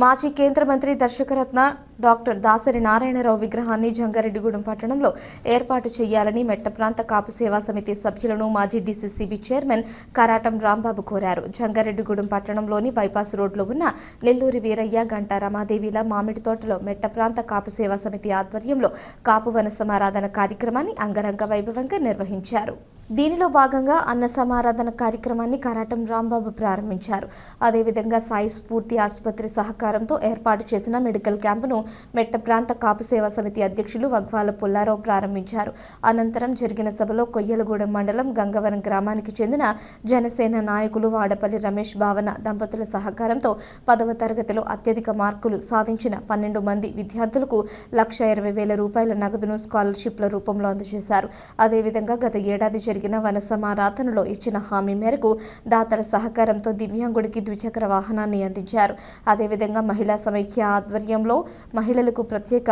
మాజీ కేంద్ర మంత్రి దర్శకరత్న డాక్టర్ దాసరి నారాయణరావు విగ్రహాన్ని జంగారెడ్డిగూడెం పట్టణంలో ఏర్పాటు చేయాలని మెట్ట ప్రాంత కాపు సేవా సమితి సభ్యులను మాజీ డీసీసీబీ చైర్మన్ కరాటం రాంబాబు కోరారు. జంగారెడ్డిగూడెం పట్టణంలోని బైపాస్ రోడ్లో ఉన్న నెల్లూరి వీరయ్య గంటా రమాదేవిల మామిడి తోటలో మెట్ట ప్రాంత కాపు సేవా సమితి ఆధ్వర్యంలో కాపు వన సమారాధన కార్యక్రమాన్ని అంగరంగ వైభవంగా నిర్వహించారు. దీనిలో భాగంగా అన్న సమారాధన కార్యక్రమాన్ని కరాటం రాంబాబు ప్రారంభించారు. అదేవిధంగా సాయి స్ఫూర్తి ఆసుపత్రి సహకారంతో ఏర్పాటు చేసిన మెడికల్ క్యాంపును మెట్ట ప్రాంత కాపు సేవా సమితి అధ్యక్షులు వగ్వాల పుల్లారావు ప్రారంభించారు. అనంతరం జరిగిన సభలో కొయ్యలగూడెం మండలం గంగవరం గ్రామానికి చెందిన జనసేన నాయకులు వాడపల్లి రమేష్ భావన దంపతుల సహకారంతో పదవ తరగతిలో అత్యధిక మార్కులు సాధించిన పన్నెండు మంది విద్యార్థులకు లక్ష ఇరవై వేల రూపాయల నగదును స్కాలర్షిప్ల రూపంలో అందజేశారు. అదేవిధంగా గత ఏడాది జరిగిన వన సమారాధనలో ఇచ్చిన హామీ మేరకు దాతల సహకారంతో దివ్యాంగుడికి ద్విచక్ర వాహనాన్ని అందించారు. అదేవిధంగా మహిళా సమైక్య ఆధ్వర్యంలో మహిళలకు ప్రత్యేక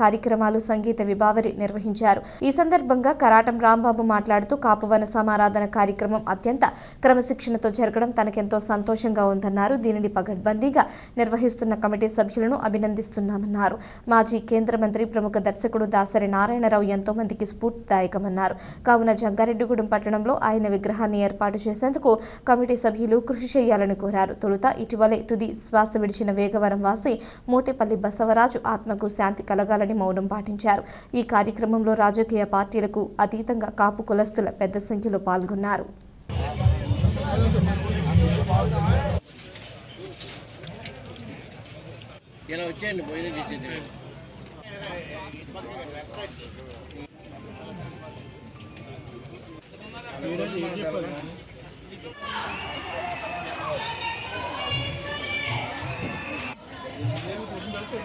కార్యక్రమాలు సంగీత విభావరి నిర్వహించారు. ఈ సందర్భంగా కరాటం రాంబాబు మాట్లాడుతూ కాపువన సమారాధన కార్యక్రమం అత్యంత క్రమశిక్షణతో జరగడం తనకెంతో సంతోషంగా ఉందన్నారు. దీనిని పగడ్బందీగా నిర్వహిస్తున్న కమిటీ సభ్యులను అభినందిస్తున్నామన్నారు. మాజీ కేంద్ర మంత్రి ప్రముఖ దర్శకుడు దాసరి నారాయణరావు ఎంతో మందికి స్ఫూర్తిదాయకమన్నారు. కావున జంగారెడ్డిగూడెం పట్టణంలో ఆయన విగ్రహాన్ని ఏర్పాటు చేసేందుకు కమిటీ సభ్యులు కృషి చేయాలని కోరారు. తొలుత ఇటీవలే తుది శ్వాస విడిచిన వేగవరం వాసి మూటేపల్లి బసవరాజు ఆత్మకు శాంతి కలగాలని మౌనం పాటించారు. ఈ కార్యక్రమంలో రాజకీయ పార్టీలకు అతీతంగా కాపు కులస్తుల పెద్ద సంఖ్యలో పాల్గొన్నారు. ఇలా వచ్చేయండి all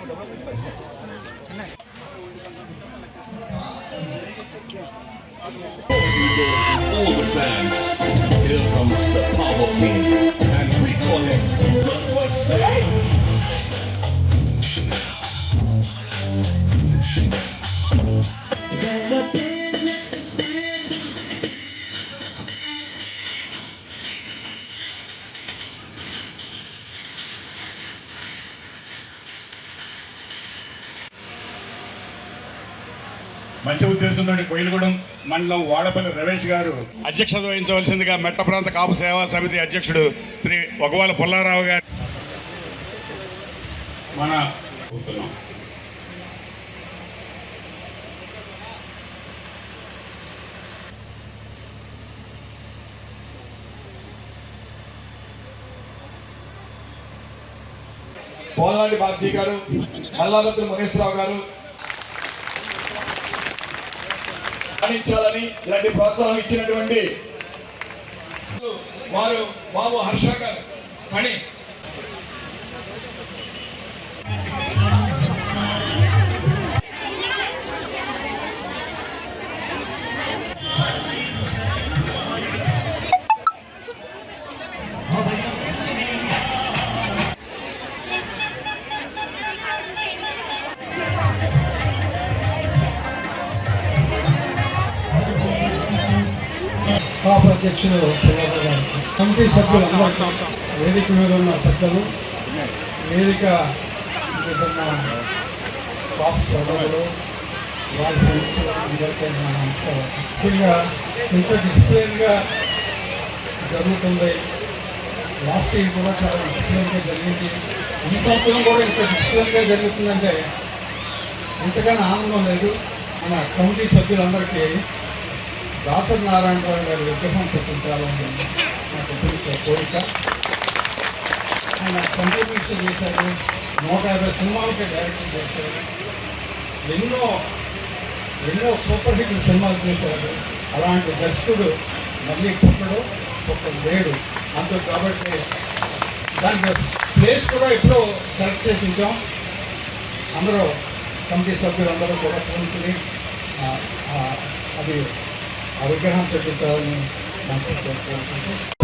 the fans. Here comes the Power King, మంచి ఉద్దేశంతో కోయిలగూడెం మండలం వాడపల్లి రమేష్ గారు అధ్యక్షత వహించవలసిందిగా మెట్ట ప్రాంత కాపు సేవా సమితి అధ్యక్షుడు శ్రీ ఒకవాల పుల్లారావు గారు మన. పోలాడి బాబ్జీ గారు మల్లారత్న మునేశ్వరరావు గారు రాణించాలని ఇలాంటి ప్రోత్సాహం ఇచ్చినటువంటి వారు బాబు హర్ష గారు. పని కాపు అధ్యక్షులు పుల్లయ్య గారికి కమిటీ సభ్యులు అందరికీ వేదిక మీద ఉన్న పెద్దలు వేదిక మీద ఉన్న సోదరులు వాళ్ళ ఫ్రెండ్స్ అందరికీ నమస్కారం ముఖ్యంగా ఇంత డిసిప్లిన్గా జరుగుతుంది. లాస్ట్ ఇయర్ కూడా చాలా డిసిప్లిన్గా జరిగింది. ఈ సంవత్సరం కూడా ఇంత డిసిప్లిన్గా జరుగుతుందంటే ఇంతగానో ఆనందం లేదు. మన కమిటీ సభ్యులందరికీ దాసరి నారాయణరావు గారి విగ్రహం పెట్టించాలని నాకు పిలిచే కోరిక. ఆయన కంట్రిబ్యూషన్ చేశారు. నూట యాభై సినిమాలకి డైరెక్షన్ చేశారు. ఎన్నో ఎన్నో సూపర్ హిట్ సినిమాలు చేశారు. అలాంటి దర్శకుడు మళ్ళీ పుట్టడు పుట్టడు లేడు. అంతే కాబట్టి దానికి ప్లేస్ కూడా ఎప్పుడో సెలెక్ట్ చేసి ఉంచాం. అందరూ కమిటీ సభ్యులందరూ కూడా కూర్చుని అది ఆ విగ్రహం పెట్టించాలని మనసు కోరుకుంటూ